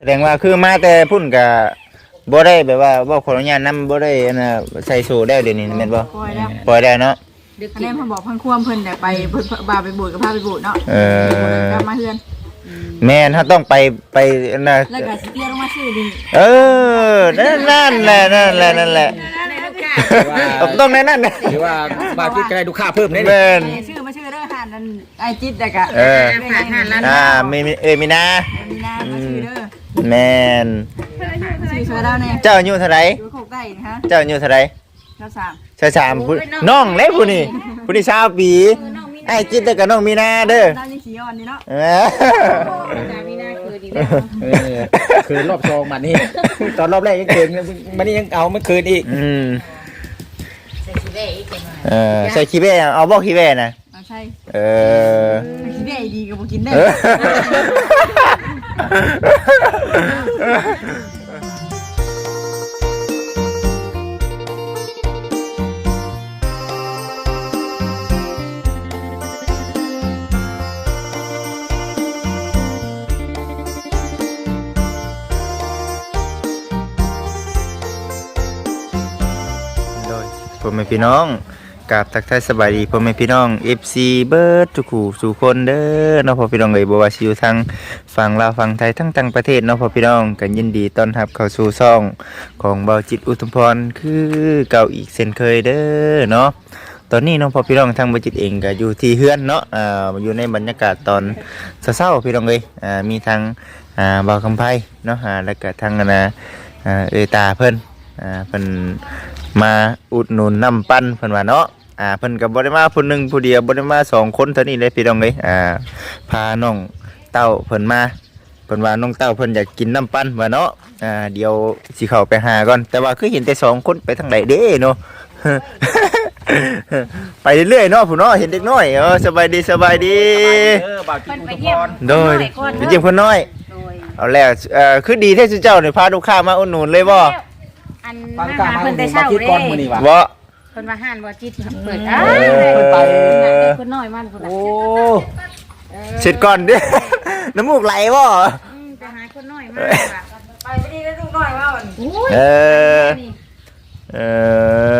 แสดงว่าคือมาแต่พุ่นก็บ่ได้แบบว่าบ่ขออนุญาตนํบ่ได้อันน่ะใส่สูได้เดี๋ยวนี้แม่นบ่ปล่อยแล้ว ปล่อยได้เนาะ ดึกอันกินี้นเพิ่นบอกเพิ่นควมเพิ่นแต่ไปเพิ่นบาไปโบสถ์กับพาไปโบสถ์เนาะเออ กลับมาเฮือน แม่นเฮาต้องไปไปอันน่ะแล้วก็สิเตี้ยลงมาซื้อดิเออนั่นนั่นแหละนั่นแหละนั่นแหละต้องในนั่นนะหรือว่าบาทที่จะได้ดูค่าเพิ่มได้ดิแม่น นี่ชื่อมาชื่อเด้อหานนั่นไอจิตแต่ก็เออ ฝากหานร้าน อ่ามีมีเอยมีนา มีนามาชื่อเด้อ แม่นชื่อเสือดาวเนี่ยเจ้าอายุเท่าไหร่อยู่โคกได้นะคะเจ้าอายุเท่าไหร่เจ้าสามชายสามผู้น้องเล็กผู้นี่ผู้นี่ชาวปีไอ้จิตแต่กับน้องมีนาเด้อดาวยังสีอ่อนนี่เนาะเออสามีน่าคือดีแล้วเออคืนรอบสองมันนี่ ตอนรอบแรกยังเกินมันนี่ยังเอาไม่คืนอีกอืมใส่ชีเบ้อีกจังหน่อยเออใส่ขี้แว่เอาบอกขี้แว่นะเอาใช่เออคิดได้ดีก็บ่กินได้เออ โดยพ่อแม่พี่น้อง กับทักทายสบายดีพ่อแม่พี่น้อง FC เบิร์ดทุกคู่สู่คนเด้อเนาะพ่อพี่น้องเอ้ยบ่ว่าสิอยู่ทางฝั่งลาวฝั่งไทยทั้งต่างประเทศเนาะพ่อพี่น้องกันยินดีต้อนรับเข้าสู่ช่องของเบาจิตอุทุมพรคือเก่าอีกเช่นเคยเด้อเนาะตอนนี้น้องพ่อพี่น้องทางเบาจิตเองก็อยู่ที่เฮือนเนาะอ่าอยู่ในบรรยากาศตอนเช้าๆพี่น้องเอ้ยอ่ามีทางอ่าเบาคำไพเนาะอ่าแล้วก็ทางนะอ่าเอตาเพิ่นอ่าเพิ่นมาอุดหนุนน้ำปั้นเพิ่นว่าเนาะ อ่าเพิ่นก็บ่ได้มาผู้หนึงผู้เดียวบ่ได้มาสองคนเท่านี้เลยพี่น้องเอ้ยอ่าพาน้องเต้าเพิ่นมาเพิ่นว่าน้องเต้าเพิ่นอยากกินน้ำปั้นว่าเนาะอ่าเดี๋ยวสิเข้าไปหาก่อน แต่ว่าคือเห็นแต่สองคนไปทางใดเด้เนาะ ไปเรื่อยๆเนาะผู้เนาะเห็นเด็กน้อยเออสบายดีสบายดี เออบาทที่เพิ่นอุไปทุมเยี่ยพมรโดยไปเยี่ยมเพิ่นน้อย โดยเอาแล้วเอ่อคือดีแท้สุดเจ้านี่พาลูกค้ามาอุดหนุนเลยบ่อันฟังมากล้าหามาเพิ่นแต่บาเช้าทที่เด้ก่อนมื้อนี้วะบ่ เพิ่นว่าห้านบ่จิตเปิดเออ้าอเพิ่นไปคนน้อยมันพุ่นโอ้น่ะเสร็จก่อนเด้น้ำมูกไหลบ่อืมไปหาคนน้อยมาว่ะไปไม่ดีแล้วลูกน้อยว่าวันโอ้ยเออเอ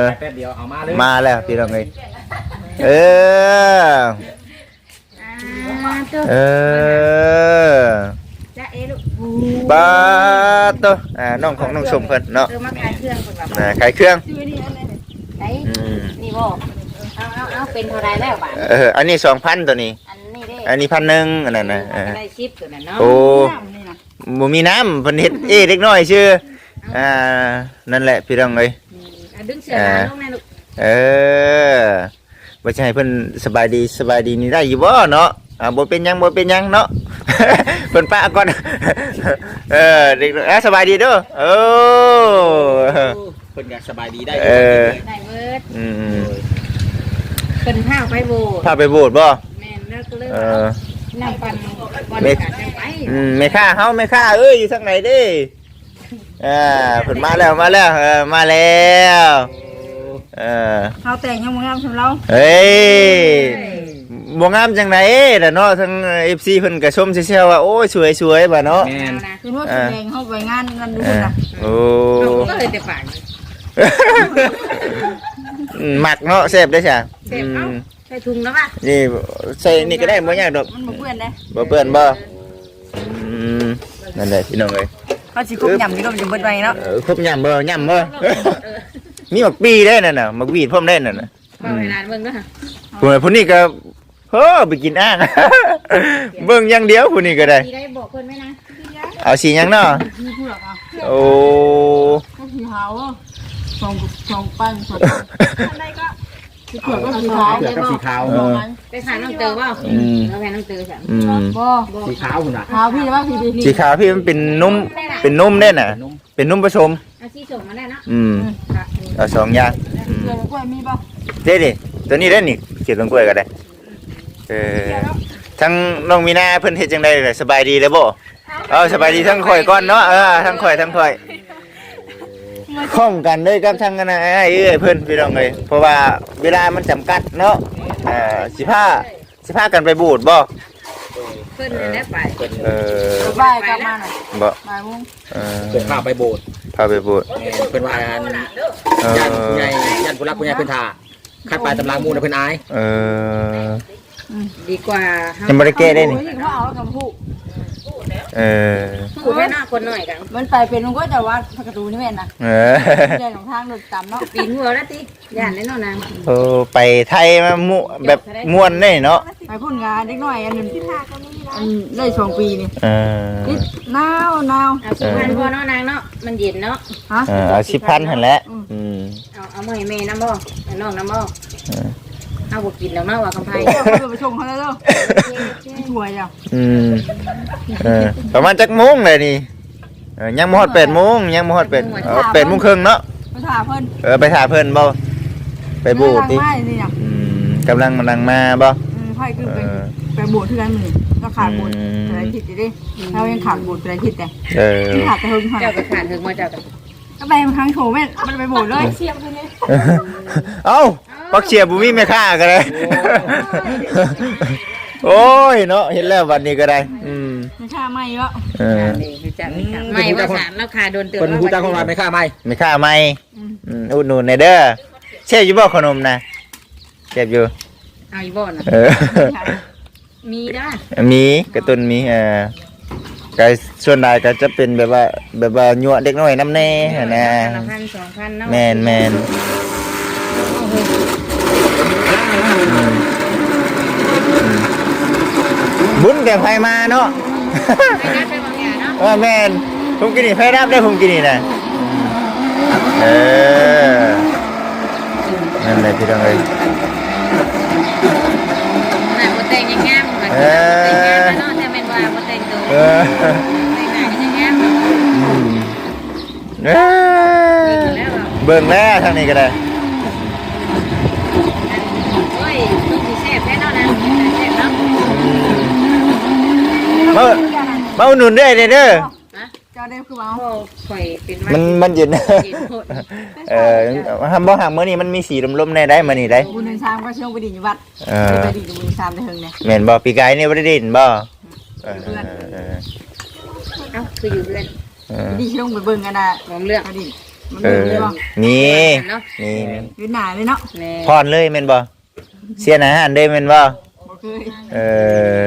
อแป๊บเดียวเอามาเลยมาแล้วพี่น้องเอ้ยเอออ่าตัวเออจ้าเอลูกบาดตัวอ่าน้องของน้องสมเพิ่นเนาะเออมาขายเครื่องเพิ่นว่าอ่าขายเครื่อง ชื่อนี่อันไหน ไอ้ อืม นี่ บ่เอาเอาเอาเป็นเท่าไรแล้วบาทเอออันนี้2,000ตัวนี้ อันนี้เด้อันนี้พันหนึ่งอันนั้นนะเออได้ชิปตัวนั้นเนาะโอ้น้ำนี่นะบ่มีน้ำเพิ่นเฮ็ดเอ้เล็กน้อยชื่ออ่านั่นแหละพี่น้องเอ้ยอืมอะดึงเสื้อมาลงแน่ลูกเออว่าจะให้เพิ่นสบายดีสบายดีนี่ได้อยู่บ่เนาะอ่าบ่เป็นหยังบ่เป็นหยังเนาะเพิ่นปะก่อนเออเด็กอะสบายดีเด้อโอ้เพิ่นก็สบายดีได้เออได้เบิดอืมเป็นข้าวไปโบสถ์พาไปโบสถ์บ่แม่นเลิกก็เลิกเออ น้ำปั่นบอลเม็ดกัดจังไปอืมแม่ค่าเฮาแม่ค่าเอ้ยอยู่ทางไหนเด้อ่าเพิ่นมาแล้วมาแล้วเออมาแล้วเออเขาแต่งยังมึงงามสำเราเฮ้ยบ่งามจังไดล่ะเนาะทั้ง FC เพิ่นก็ชมเซี่ยวๆว่าโอ้ยสวยๆบ่เนาะแม่นเอานะคือว่าแสดงเขาไปงานกันดูเออนะโอ้เอาก็เลยแต่ปากอืม หมักเนาะแซ่บได้ใช่เสพเอาใส่ถุงแล้วป่ะนี่ใส่นี่ก็ได้บ่ยากดอกมันบ่เปื้อนเลยบ่เปื้อนบ่อืมนั่นแหละพี่น้องเอ้ยเขาสิคุบยำที่เราจะเบิดไว้เนาะเออครบยำบ่ยำบ่มีหมักปีได้นั่นน่ะหมักวีดพร้อมได้นั่นน่ะเอาเวลาเบิ่งก็ค่ะผู้นั้นผู้นี้ก็เฮ้อไปกินอ่างเบิ่งอย่างเดียวผู้นี้ก็ได้มีได้บอกคนไหมนะเอาสีหยังเนาะมีผู้หลักอะโอ้ก็สีขาว อะสองสองปั้นสองอะไรก็สีขาวก็สีขาวเปลือกกับสีขาวเออไปขายน้องเตอว่าอืมเราแพน้องเตอสั่งอืมบ่สีขาวคุณน่ะขาวพี่ว่าพี่พี่พี่สีขาวพี่มันเป็นนุ่มเป็นนุ่มได้น่ะนุ่มเป็นนุ่มผสมเอาที่ส่งมาได้เนาะอืมค่ะเอาสองอย่างอืมเกลือกล้วยมีป่ะเด้ดิตัวนี้ได้นี่เขียนลงกล้วยก็ได้เออทั้งน้องมีนาเพิ่นเฮ็ดจังไดล่ะสบายดีแล้วบ่เออสบายดีทั้งข่อยก่อนเนาะเออทั้งข่อยทั้งข่อย คล้องกันเลยกับทั้งกันนะไอ้เอ้ยเพิ่นพี่น้องเอ้ยเพราะว่าเวลามันจำกัดเนาะเอ่อสิพาสิพากันไปบูดบ่คพิ่นนั่นแหละไปเพิ่นเออบ่ายกลับมาหน่อยบ่บ่ายโมงเออเพิ่นพาไปโบสถ์พาไปโบสถ์แม่นเพิ่นว่าอันเออญาติผู้ใหญ่ญาติผู้รักผู้ใหญ่เพิ่นท่าคัดไปตำรางมูลแล้วเพิ่นอายเออดีกว่าเฮายังบ่ได้แก้ได้นี่โอ้ยเขาเอาแล้วกับผู้ เออผู้แม่น้าคนน้อยกันมันไปเป็นมันก็จะว่าพระกระตูนี่แม่นนะเออเดินของทางเดินตามเนาะปีนหัวแล้วติย่านแน่นอนนะโอ้ไปไทยมามุแบบม่วนได้เนาะไปพุ่นงานเด็กน้อยอันนึงอันได้สองปีนี่เออนิดหนาวหนาวเอาสิพันพ่อเนาะนางเนาะมันเย็นเนาะฮะเออเอาสิพันหั่นแหละอืมเอาเอามาให้แม่น้ำบ่ให้น้องน้ำบ่ เออเอาบ่กินแล้วเนาะว่ากำไพเดี๋ยวเขาไปชงเขาแล้วเด้อช่วยอะอืมเออประมาณจักโมงเลยนี่เออยังบ่ฮอด8โมงยังบ่ฮอด8เออ8โมงครึ่งเนาะไปถามเพิ่นเออไปหาเพิ่นบ่ไปโบสถ์ติทางไม้นี่น่ะอืมกำลังกำลังมาบ่ อืมไพ่ขึ้นไปไปโบสถ์ที่กันมื้อก็ขาดโบสถ์อะไรผิดดิเรายังขาดโบสถ์อะไรผิดแต่เออที่ขาดแต่เฮิงค่ะเจ้าก็ขาดถึงมาเจ้าก็ก็ไปครั้งโถแม่มันไปโบสถ์เลยเสียบเลยเอ้า ปักเชียร์บุมีแม่ค้ากันเลยโอ้ยเนาะเห็นแล้ววันนี้ก็ได้ อืมไม่ค่าไม่เยอะเออนี่คือจักไม่ว่าสารแล้วขาโดนเตือนเพิ่นฮู้จักของเราไม่ค่าไหมแม่ค้าไม่อืมอุดหนุนในเด้อเชฟอยู่บ่ขนมนะเชฟอยู่เอาอีบ่น่ะเออมีด้ามีกระตุนมีเออก็ส่วนใหญ่ก็จะเป็นแบบว่าแบบว่ายั่วเด็กน้อยน้ำแน่หั่นนะละพันสองพันเนาะแมนแมนอืมอืมบุญ แต่ไฟมาเนาะไปนัดไปบางอย่างเนาะว่าแมนผมกินนี่ไฟรับได้ผมกินนี่นะเออนั่นแหละพี่น้องเอ้ยน่ะบ่แต่งยังงามเหมือนแต่งงามเนาะแต่แม่นว่าบ่แต่งตัวเออแต่งหน้าก็ยังงามอืมเอ้ยเบิ่งแล้วทางนี้ก็ได้ โอ้ยลูกสิแซ่บแท้เนาะนะแซ่บเนาะ มามาอุดหนุนด้วยเด้อเด้อนะเจ้าได้คือว่าพ่อข่อยเป็นมันมันเย็น เย็นโพดเออทำบ่ห่างมื้อนี้มันมีสีลมๆแน่ได้มื้อนี้ได้ บุญเดินชามก็เชื่อไปดีอยู่วัดเออ ไปดีอยู่บุญชามได้เฮิงเนี่ยแม่นบ่ปีกายนี่บ่ได้ดินบ่เออเออเอ้าคืออยู่เพื่อนเออดีเชื่อไปเบิ่งกันนะมองเรื่องไปดีมันเอเบิ่งอได้บ่นี่นี่นี่ยืนหนาเลยเนาะแม่พรเลยแม่นบ่เสียนอาหารได้แม่นบ่บ่เคยเออ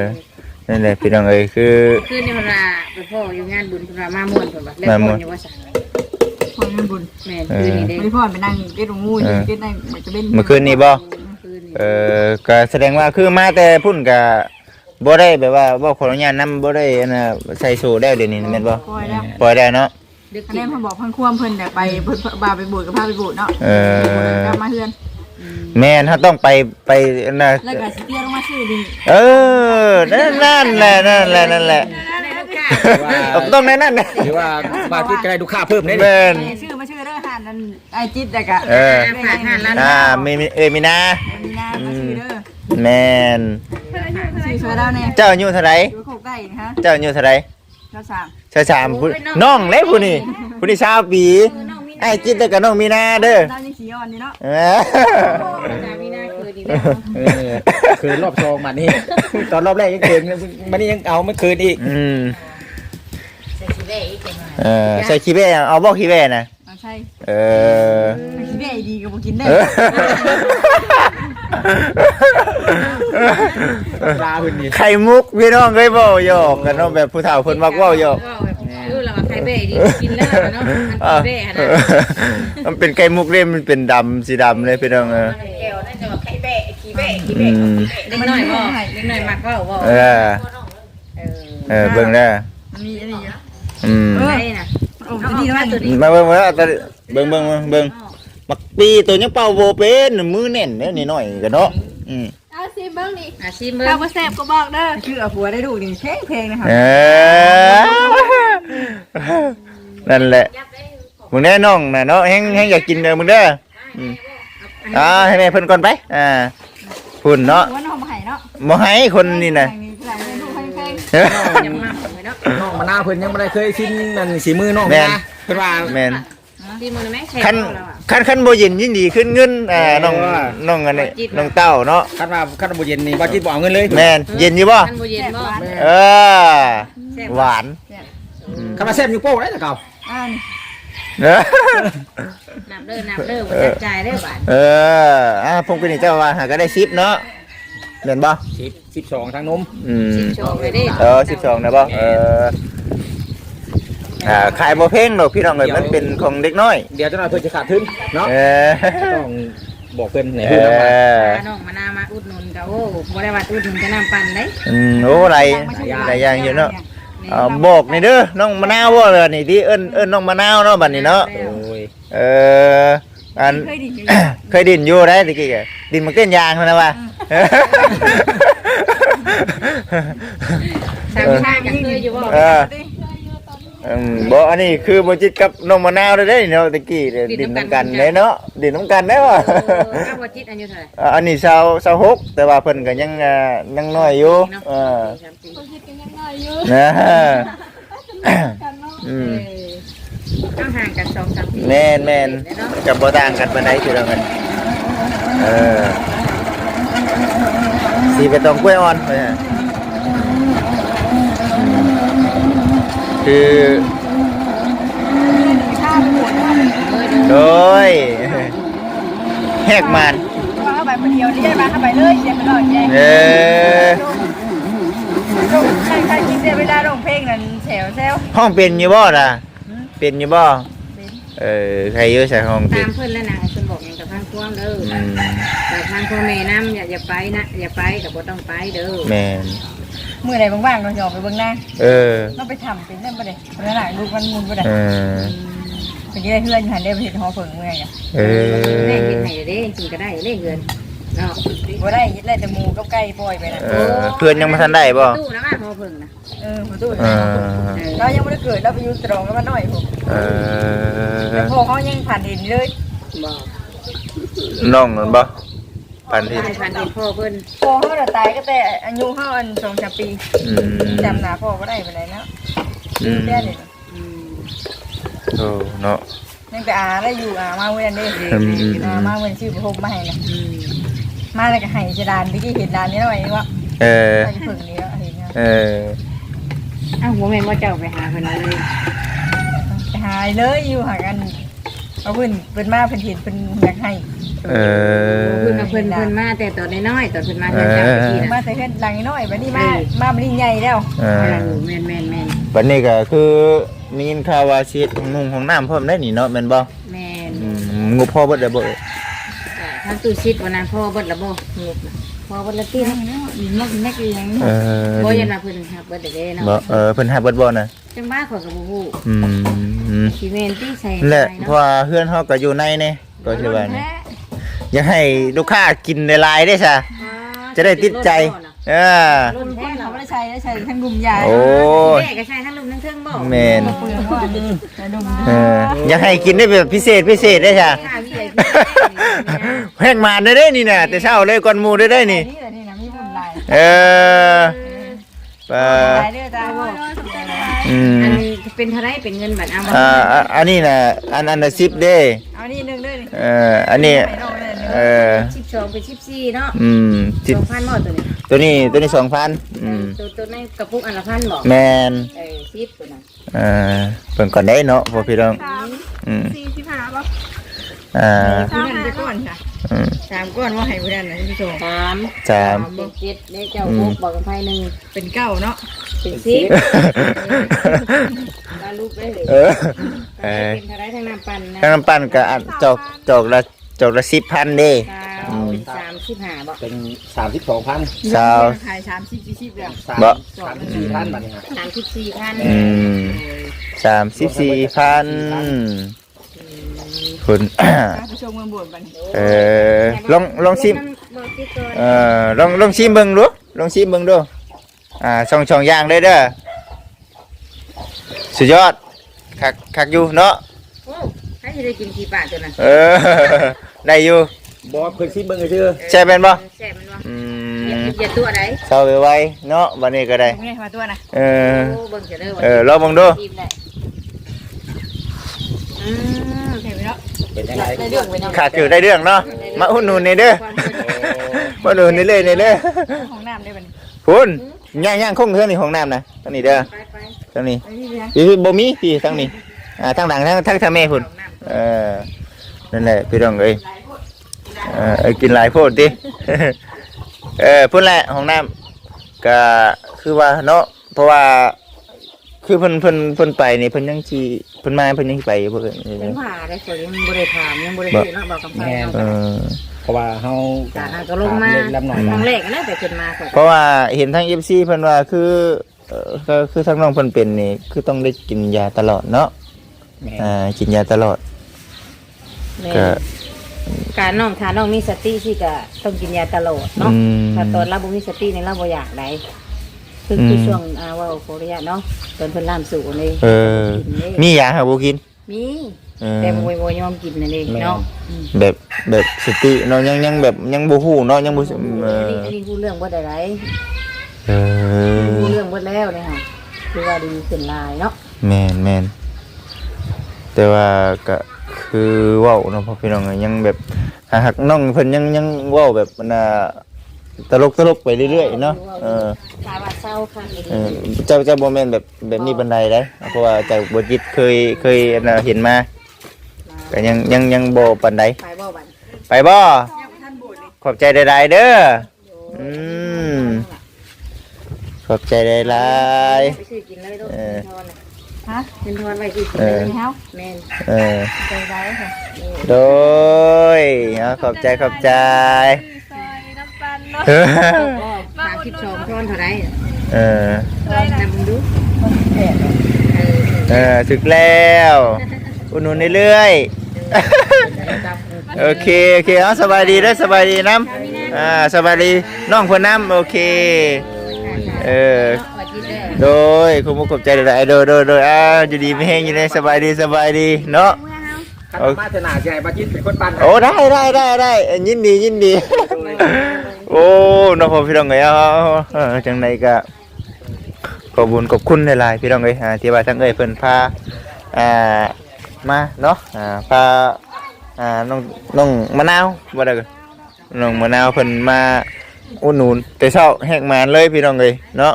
นั่นแหละพี่น้องเอ้ยคือ คือในเวลาไปพ่ออยู่งานบุญเพิ่นว่ามาม่วนเพิ่นว่าเล่นม่วนอยู่ว่าซั่นพอมันบุญแม่นคือนี่เด้ไม่ได้พ่อไปนั่งเก็ดของงูอยู่เก็ดได้มันจะเป็นเมื่อคืนนี้บ่คืนนี่เออก็แสดงว่าคือมาแต่พุ่นก็บ่ได้แบบว่าบ่ขออนุญาตนำบ่ได้อันน่ะใส่โซ่ได้เดี๋ยวนี้แม่นบ่ปล่อยแล้วปล่อยได้เนาะ ดึกอันกินี้นเพิ่นบอกเพิ่นควมเพิ่นแต่ไปเพิ่นบาไปโบสถ์กับพาไปโบสถ์เนาะเออ กลับมาเฮือน แม่นเฮาต้องไปไปอันน่ะแล้วก็สิเตี้ยลงมาซื้อดิเออนั่นนั่นแหละนั่นแหละนั่นแหละได้ลูกค้าต้องในนั่นนะหรือว่าบาทที่จะได้ลูกค้าเพิ่มได้ดิแม่นชื่อมาชื่อเด้อหานนั่นไอจิตแต่กะเออฝากหาร้านอ่ามีมีเอ้ยมีนามีนามาชื่อเด้อแม่นชื่อเสือดาวเนี่ยเจ้าอายุเท่าไหร่อยู่โคกได้นะฮะเจ้าอายุเท่าไหร่เจ้าสามชายสามผู้น้องเล็กผู้นี่ผู้นี่ชาวปี ไอ้จิตแต่กับน้องมีนาเด้อดาวยังสีอ่อนนี่เนาะเออจามีหน้าคือดีแล้วเออคืนรอบซองมันนี่ ตอนรอบแรกยังเกินมันนี่ยังเอาไม่คืนอีกอืมใส่สิได้อีกจังเออใส่ขี้แว่เอาบ่ขี้แว่นะเอาใช่เออคิดได้ดีก็บ่กินได้เออปลาพื้นนี่ไข่มุกพี่น้องเคยเว้าหยอกกันเนาะแบบผู้เฒ่าเพิ่นมักเว้าหยอก เบ้ดีกินแล้วเนาะอันเบ้นะมันเป็นไก่มุกเล่มมันเป็นดำสีดำเลยพี่น้องเออแก้วน่าจะว่าไข่เบ้ขี้เบ้ขี้เบ้เล็กน้อยบ่เล็กน้อยมักก็บ่เออเออเออเบิ่งเด้อมันมีอันนี้อืมได้น่ะโอ้จะดีแล้วมันมาเบิ่งมาเอาแต่เบิ่งเบิ่งเบิ่งเบิ่งมักปีตัวยังเป่าโบเป็นมือแน่นเด้อนี่หน่อยกันเนาะอืม เอาสิเบิ่งนี่อาชีพเบิ่งถ้าบ่แซ่บก็บอกเด้อชื่อเอาผัวได้ดูนี่เพลงเพลงนะครับเออนั่นแหละมึงแน่น้องน่ะเนาะแฮงแฮงอยากกินเด้อมึงเด้ออืมอ่าให้แม่เพิ่นก่อนไปอ่าพุ่นเนาะว่าน้องมาให้เนาะบ่ให้คนนี่น่ะเพลงนี้หลังได้ดูเพลงเพลงยังมาเลยเนาะน้องมะนาวเพิ่นยังไม่ได้เคยชิมนั่นสีมือน้องแม่นนะเพิ่นว่าแม่น เซีมือไหมแช่คันแล้วอะ คันคันบ่เย็นยินดีขึ้นเงินอ่าน้องน้องอันนี้น้องเต้าเนาะคันว่าคันว่าบ่เย็นนี่บ่จิตบ่เอาเงินเลยแม่นเย็นอยู่บ่มันโบเย็นบ่เออหวานคันว่าแซ่บอยู่โป้ได้แต่เก่าอ่านเออนับเด้อนับเด้อบ่จัดจ่ายเด้อบาดเอออ่าผมก็นี่เจ้าว่าหาก็ได้10เนาะแม่นบ่10 12ทางนมอืมโชว์ไปดิเออ12นะบ่เออ อ่าขายบ่เพ่งดอกพี่น้องเอ้ยมันเป็นของเด็กน้อยเดี๋ยวเจ้าหน่อยเพิ่นจะขาดทุนเนาะเออต้องบอกเพิ่นให้เอเพิ่นนำมาอพาน้องมานามาอุดหนุนก็โอ้บ่ได้ว่าอุดหนุนจะน้ำปั่นเด้อืมโอ้ไรหลายอย่างอยู่เนาะเอาบอกนี่เด้อน้องมะนาวบ่เลยนี่ที่เอิ้นเอิ้นน้องมะนาวเนาะบัดนี้เนาะโอ้ยเอออัน เคยดิอยู่ เคยดินอยู่ได้ตะกี้แกดินมันเต้นยางมันนะว่าสามทางกันเคยอยู่บ่เออ อืมบ่อันนี้คือบ่จิตกับน้องมะนาวได้เด้เนาะตะกี้เด้ดินน้ำกันเด้เนาะดินน้ำกันได้บ่เออเอาบ่จิตอายุเท่าไหร่อ่าอันนี้ชาวชาวหกแต่ว่าเพิ่นก็ยังอ่ายังน้อยอยู่เออสามปีนะฮะอืมต้องห่างกันสองสามปีแม่นแม่นเนาะกับบ่ต่างกันปานใดคือเรากันเออสีไปตองกล้วยอ่อนไปฮะ คือข้าวหมดโดยแหกมันว่าเข้าไปคนเดียวนี่ได้มาเข้าไปเลยเสียไปหน่อยแย่เออลงใครใครกินเสียเวลาลงเพลงนั้นแถวแซวห้องเป็นอยู่บ่ล่ะเป็นอยู่บ่เออใครเยอะใส่ห้องเป็ตานมเพิ่นแล้วนะเพิ่นบอกหยังกับทางควงเด้ออืมแต่ทางพ่อแม่นำอย่าอย่าไปนะอย่าไปก็บ่ต้องไปเด้อแม่น มื่อไหร่ว่างๆเราจะออกไปเบิ่งหน้าเออเราไปทำเป็นนั่นบ่ได้เมื่อไหร่ลูกมันมุนบ่ได้เออเป็นยังไงเพื่อนหันได้ไปเห็นหอเผิงเมื่อไงเออแม่กินให้เด้กินก็ได้เด้เฮือนเนาะบ่ได้ยึดได้แต่หมูกับไก่ปล่อยไปนะเออเพื่อนยังบ่ทันได้บ่ตู้นะมาพอเพิ่งนะเออประตูเออเรายังไม่ได้เกิดเราไปอยู่ตรองแล้วมันน้อยผมเอแต่อพ่อเขายังผ่านเห็นเลยบอกน้องนั่นบ่ ปันที่ให้พันเป็นพ่อเพิ่นพ่อเขาจะตายก็แต่อายุเขาอันสองสามปีอืมจำหน้าพ่อก็ได้ไปไหนแล้วอืมแค่นี้อืมโอ้เนาะยังแต่อาได้อยู่อามาเว้นได้อืมอืม อามาเว้นชื่อพรมมาให้นะอืมมาแล้วก็ให้จะดานพี่ที่เห็นดานนี้หน่อยว่าเออไปฝึกนี้แล้วเห็นนะเอออ้าวหัวแม่นว่าเจ้าไปหาเพิ่นเลยไปหายเลยอยู่หากัน เอาเพิ่นเพิ่นมาเพิ่นเห็นเพิ่นอยากให้เออ เพิ่นมาเพิ่นเพิ่นมาแต่ตอนน้อยๆตอนเพิ่นมาเพิ่นเจ้าไปที่มาน่ะแต่เพิ่นหลังน้อยบัดนี้มามาบัดนี้ใหญ่แล้วเอเอออแม่นแม่นแม่นบัดนี้ก็คือมียินข่าวว่าสิเฮ็ดของนุ่งของน้ำพร้อมได้นี่เนาะแม่นบ่แม่นอืมงบพอเบิดแล้วบ่เอ่ยทางตู้ชิดวันนั้นพ่อเบิดละบ่งบน่ะพ่อเบิดละตีนะมีนกมีนักเรียนเออบ่ยันว่าเพิ่นหักเบิดเด้เนาะบ่เออเพิ่นหาเบิดบ่น่ะ จังบ้าขอยก็บ่ฮู้อืมสิแม่นติใส่นั่นแหละเพเนาะราะว่าเฮือนเฮาก็อยู่ในนี่ก็สิว่านี่อยากให้ลูกค้ากินในลายได้ซะจะได้ติดใจ เออรุ่นแท้เขาเราไม่ได้ใช้ได้ใช้ทั้งดุมยาโอ้ยแม่ก็ใช้ทั้งรุ่นทั้งเทิงบ่แม่นเปลืองว่าแต่ดุมเอออยากให้กินได้แบบพิเศษพิเศษได้จ้ะค่าวิไลแห้งมาได้ได้นี่น่ะแต่เช้าเลยก่อนหมูได้ได้นี่นี่นี่นะมีบุญลายเออเอ อลายเด้อตาบอกอืม อันนี้เป็นเท่าไรเป็นเงินบัตรเอาบ่อ่าอะอันนี้น่ะอันอันละ10เด้เอานี่นึงด้วยเอออันนี้เออ12เป็น14เนาะอืมสิบ2,000บ่ตัวนี้ตัวนี้ตัวนี้2,000อืมตัวตัวในกระปุกอันละพันบ่แม่นเออ10ตัวน่ะเออเพิ่นก่อนได้เนาะพ่อพี่น้องอืมสี่สิบห้าป่ะ อ่าผู้นั้นจะก้อนค่ะอืมสามก้อนว่าให้ผู้นั้นนะท่านผู้ชมสามสาม เป็นเจ็ดได้เจ้าพกบอกกันไผหนึ่งเป็นเก้าเนาะเป็นสิบมาลูกได้เลยเออเออเป็นเท่าไรทางน้ำปั่นนะทางน้ำปั่นก็อันจอกจอกละจอกละ10,000เด้ สาวเป็นสามสิบห้าบ่เป็น32,000สาว ขายสามสิบสี่สิบแล้วบ่34,000บาทนี่ฮะสามสิบสี่พันอืมสามสิบสี่พัน คุณท่านผู้ชมเมืองบวชบันเออลองลองชิม บอกที่ก่อนเออลองลองชิมเบิ่งดูลองชิมเบิ่งดูอ่าช่องช่องย่างเลยเด้อสุดยอดคักคักอยู่เนาะโอ้ให้จะได้กินกี่บาทตัวนั้นเออ ได้อยู่บ่เพิ่นสิเบิ่งซื่อใช่เป็นบ่ แซ่บมันวะอือย่ามอย่าตัวไหนเศร้าไวๆเนาะวันนี้ก็ได้ ไม่ได้มาตัวนะเออ โอ้เบิ่งจะเด้อเออลองเบิ่งดูกินได้อืมเห็นไหม เป็นยังไงในเรื่องไปเนาะขาดอยู่ได้เรื่องเนาะมาอุ่นนูนนี่เด้อมาอุ่นนูนนี่เลยนี่เด้อของน้ำได้บัดนี้คุณย่างย่างคงเท่านี้ของน้ำนะทางนี้เด้อไปไปทางนี้ไอ้นี่เลี้ยงพี่บ่มีพี่ทางนี้อ่าทางหลังทางทางทางแม่คุณเออนั่นแหละพี่น้องเอ้ยเออเอ้ยกินหลายโพดดิเออพุ่นแหละของน้ำก็คือว่าเนาะเพราะว่า คือเพิ่นเพิ่นเพิ่นไปนี่เพิ่นยังสิเพิ่นมาเพิ่นยังสิไปอยู่เพิ่นเป็นผ่าได้ฝนยังบ่ได้ถามยังบ่ได้รู้เนาะบอกกับไฟเออเพราะว่าเฮาจ้าก็ลงมาเล็กลำหน่อยครั้งแรกนะแต่ขึ้นมาก่อนเพราะว่าเห็นทาง FC เพิ่นว่าคือเอ่อก็คือทางน้องเพิ่นเป็นนี่คือต้องได้กินยาตลอดเนาะแม่อ่ากินยาตลอดแม่ก็ การน้องถ้าน้องมีสติสิก็ต้องกินยาตลอดเนาะอืม ถ้าตอนเราบ่มีสติในเราบ่อยากได้ คือคือช่วงอ่าเว่าโคเรียเนาะตอนเพิ่นล่ามสู่นี่เออ มียาหาบ่กิน มีเออแต่บ่บ่ยอมกินนั่นเองเนาะอืมแบบแบบสติเนาะยังยังแบบยังบ่ฮู้เนาะยังบ่เออันอนี้อันนี้พูดเรื่องบ่ได้ไรเออพูดเรื่องบ่แล้วเนี่ยค่ะคือว่าดีขึ้นหลายเนาะแม่นแม่นแต่ว่าก็คือเว้าเนาะพ่อพี่น้องอะยังแบบหาหักน้องเพิ่นยังยังเว้าแบบน่ะ ตลกตลกไปเรื่อยๆเนาะเออถ้าว่าเศร้าค่ะอีเออเจ้าเจ้าบ่แม่นแบบแบบนี้บันไดได้เพราะว่าจากบ่จิตเคยเคยอันน่ะเห็นมาก็ยังยังยังบ่ปานใดไปบ่บัดไปบ่ขอบใจหลายๆเด้ออืมขอบใจหลายไปซื้อกินเลยลูกเออทอนน่ะฮะเงินทอนไว้ซื้อกินเอเลอยมีเฮาแม่นๆเออใจร้ายค่ะโดยเอาขอบใจขอบใจซอยน้ำปัน เนาะเออก็ฝากคิดชมทอนเท่าไหร่เออลองนำดูเออเออถึกแล้ว อุดหนุนเรื่อยๆโอเคโอเคเอาสบายดีเด้อสบายดีน้ำอ่าสบายดีน้องคนน้ำโอเคเออว่าจิตเด้อโดยคุณมุกขอบใจหลายๆโดยโดยโดยอ่าอยู่ดีไม่แห้งอยู่ในสบายดีสบายดีเนาะคันมาจะหนาใช่บ่จิตเป็นคนปั่นโอ้ได้ได้ได้ได้เอ้ยยินดียินดี โอ้น้องพ่อพี่น้องเอ้ยเอาจังไดก็ขอบุญขอบคุณหลายๆพี่น้องเอ้ยอ่าที่ว่าทั้งเอ้ยเพิ่นพาอ่ามาเนาะอ่าพาอ่าน้องน้องมะนาวบ่ได้ก็น้องมะนาวเพิ่นมาอุดหนุนแต่เช้าแหกมานเลยพี่น้องเอ้ยเนาะ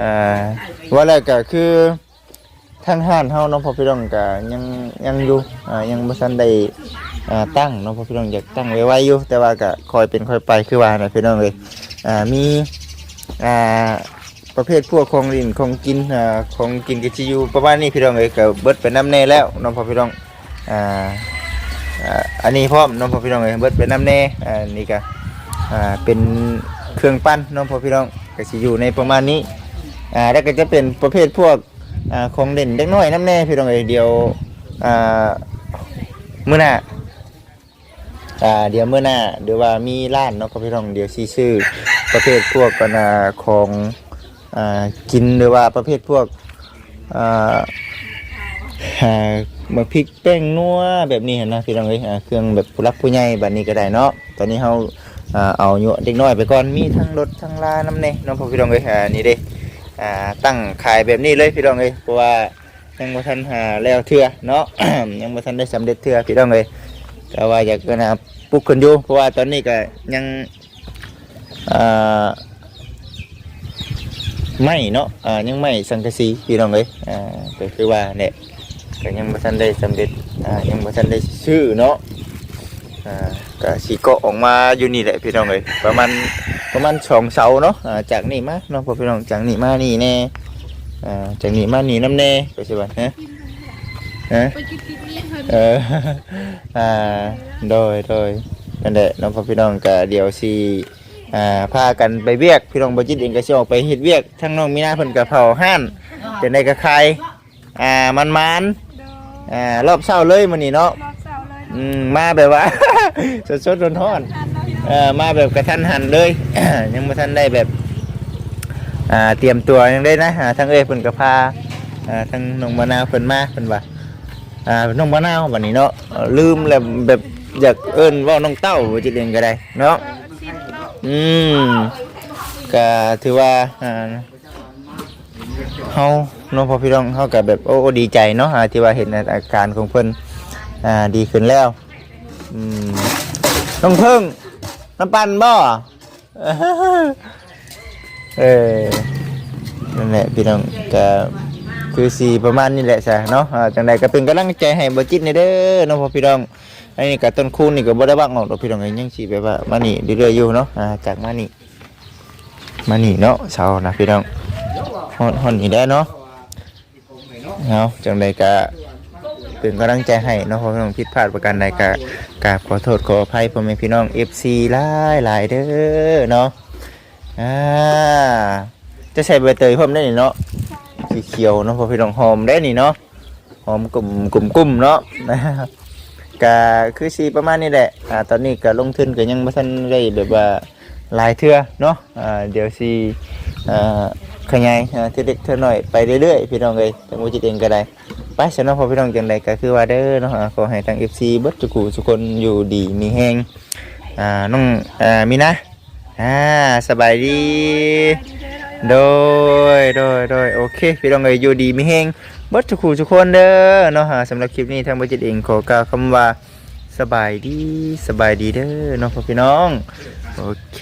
อ่าว่าแล้วก็คือทางห้านเฮาน้องพ่อพี่น้องก็ยังยังอยู่อ่ายังบ่ทันได้ อ่าตั้งเนาะเพราะพี่น้องอยากตั้งไว้ไว้อยู่ แต่ว่าก็คอยเป็นคอยไปคือว่านะพี่น้องเลยอ่ามีอ่าประเภทพวกของลินของกินอ่าของกินกิจอยู่ประมาณนี้พี่น้องเลยก็เบิดไปน้ำแน่แล้วเน้องพอพี่น้องอ่าอันนี้พร้อมน้องพ่อพี่น้องเลยเบิดไปน้ำแน่อ่านี่ก็อ่าเป็นเครื่องปั้นน้องพ่อพี่น้องก็สิอยู่ในประมาณนี้อ่าแล้วก็จะเป็นประเภทพวกอ่าของเด่นเล็กน้อยน้ำแน่พี่น้องเลยเดียวอ่ามื้อหน้า อ่าเดี๋ยวเมื่อหน้าเดี๋ยวว่ามีร้านเนาะก็พี่น้องเดี๋ยวชี้ชื่อประเภทพวกกันอ่าของอ่ากินหรือว่าประเภทพวกอ่าอ่ามาพริกแป้งนัวแบบนี้เห็นนะพี่น้องเอ้ยเครื่องแบบผู้รักผู้ใหญ่แบบนี้ก็ได้เนาะตอนนี้เราเอาอยู่เด็กน้อยไปก่อนมีทั้งรถทั้งลาน้ำเน่น้องพ่อพี่น้องเอ้ยนี่เด้ตั้งขายแบบนี้เลยพี่น้องเอ้ยเพราะว่ายังบ่ทันหาแล้วเทื่อเนาะยังบ่ทันได้สำเร็จเทื่อพี่น้องเอ้ย แต่ว่าอยากจะนะปลุกคนอยู่เพราะว่าตอนนี้ก็ยังไม่เนาะยังไม่สังกะสีพี่น้องเลยก็คือว่าเนี่ยก็ยังบ่ทันได้สำเร็จยังบ่ทันได้ชื่อเนาะอ่าก็สีเกาะออกมาอยู่นี่แหละพี่น้องเลยประมาณประมาณสองเสาเนาะจากนี่มาเนาะพอพี่น้องจากนี่มานี่แน่จากนี่มานี่น้ำแน่ไปสิบัดฮะ ฮะไปกินกินนี่เพิ่นเออ อ่า โดยโดยนั่นแหละน้องพ่อพี่น้องก็เดี๋ยวสิอ่าพากันไปเวียก พี่น้องบ่จิตเองก็สิออกไปเฮ็ดเวียกทั้งน้องมีหน้าเพิ่นก็เผาห้านจะได้ก็ใครอ่ามันมันๆอ่ารอบเช้าเลยมื้อนี้เนาะรอบเสาร์เลยอืมมาแบบว่า สดๆร้อนๆเอ่อมาแบบกระทันหันเลย ยังบ่ทันได้แบบอ่าเตรียมตัวยังได้นะอ่าทั้งเอ้ยเพิ่นก็พาอ่าทั้งน้องมะนาวเพิ่นมาเพิ่นว่า อ่าน้องมะนาวบัดนี้เนาะลืมแล้วแบบอยากเอิ้นว่าน้องเต้าว่าจะเรียนก็ได้เนาะอืมก็ถือว่าอ่าเฮาเน้องพ่อพี่น้องเฮาก็แบบโอ้ดีใจเนาะอ่าที่ว่าเห็นอาการของเพิ่นอ่าดีขึ้นแล้วอืมน้องพึ่งน้ำปั่นบ่เออนั่นแหละพี่น้องก็ คือสีประมาณนี้แหละจ้ะเนาะจังใดก็เป็นกำลังใจให้บจิตนี่เด้อเนาะพ่อพี่น้องอันนี้ก็ต้นคูณนี่ก็บ่ได้บักออกดอกพี่น้องยังสิแบบว่ามานี่เรื่อยๆอยู่เนาะจากมานี่มานี่เนาะเช้านะพี่น้องฮอนฮอนนี่ได้เนาะเอาจังใดก็เป็นกำลังใจให้เนาะพ่อพี่น้องผิดพลาดประการใดก็กราบขอโทษขออภัยพ่อแม่พี่น้อง FC หลายหลายเด้อเนาะอ่าจะใส่ใบเตยเพิ่มได้นี่เนาะ สีเขียวเนาะพอพี่น้องหอมได้นี่เนาะหอมกลุ่มกลุ่มกลุ่มเนาะนะครับก็คือสีประมาณนี้แหละอ่าตอนนี้ก็ลงทุนก็ยังไม่ทันได้แบบว่าหลายเทื่อเนาะอ่าเดี๋ยวสีอ่าขยายอ่าเท่าเล็กเท่าน้อยไปเรื่อยๆพี่น้องเลยจังหวจิตเองก็ได้ไปสำหรับพอพี่น้องจังใดก็คือว่าเด้อเนาะขอให้ทาง FC เบิดทุกคู่ทุกคนอยู่ดีมีแฮงอ่าน้องอ่ามีนะอ่าสบายดี โดยโดยโดยโอเค พี่น้องเอ๋ยอยู่ดีมีเฮงเบิดทุกคู่ทุกคนเด้อเนาะฮะสำหรับคลิปนี้ทางบริจิตเองขอกล่าวคำว่าสบายดีสบายดีเด้อเนาะพ่อพี่น้อง โอเค